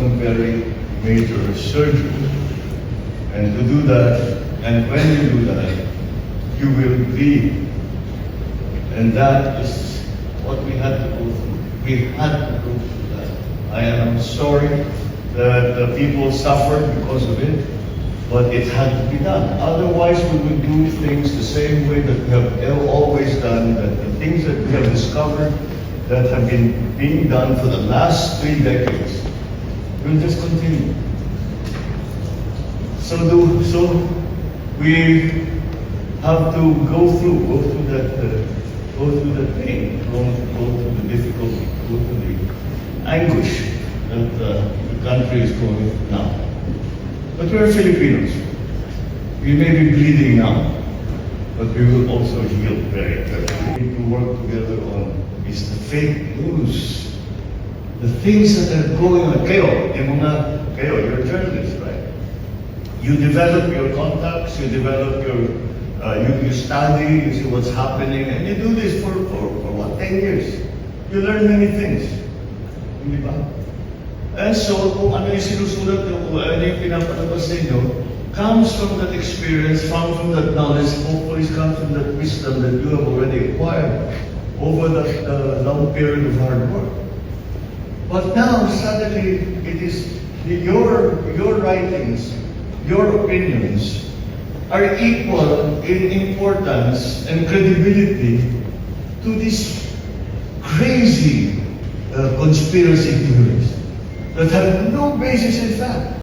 some very major surgery. And to do that, and when you do that, you will bleed. And that is what we had to go through. We had to go through that. I am sorry that the people suffered because of it, but it had to be done. Otherwise, we would do things the same way that we have always done, that the things that we have discovered that have been being done for the last three decades will just continue. So do, so we have to go through, go through that, uh, go through the pain, go, go through the difficulty, go through the anguish that uh, the country is going through now. But we're Filipinos. We may be bleeding now, but we will also heal very quickly. We need to work together on is the fake news. The things that are going on. Kayo, yung mga, kayo, you're a journalist, right? You develop your contacts, you develop your, uh, you, you study, you see what's happening, and you do this for, for, for what, 10 years. You learn many things. Hindi ba? And so, kung ano yung sinusulat nyo, kung ano yung pinapalabas sa inyo, comes from that experience, comes from that knowledge, hopefully comes from that wisdom that you have already acquired over that uh, long period of hard work. But now, suddenly, it is your, your writings, your opinions are equal in importance and credibility to these crazy uh, conspiracy theories that have no basis in fact.